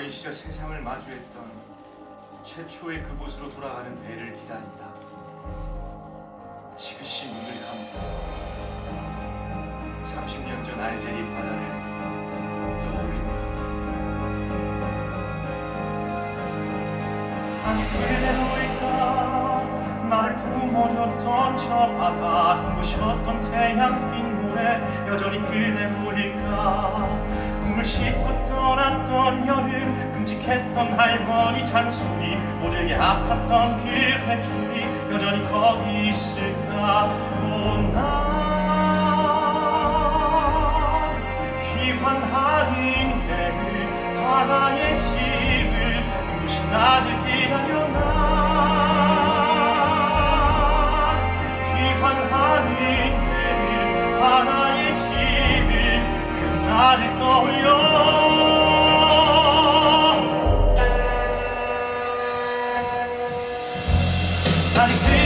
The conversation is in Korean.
시절 세상을 마주했던 최초의 그곳으로 돌아가는 배를 기다린다. 지그시 눈을 감고 30년 전 알제리 바다를 떠올린다. 아직 그대로일까 나를 품어줬던 저 바다 부셨던 태양빛 모래 여전히 그대로일까 익숙했던 할머니 잔소리 모질게 아팠던 길 회춘이 여전히 거기 있을까 오나 귀환 하는 해를 바다의 집을 무신하듯 like this.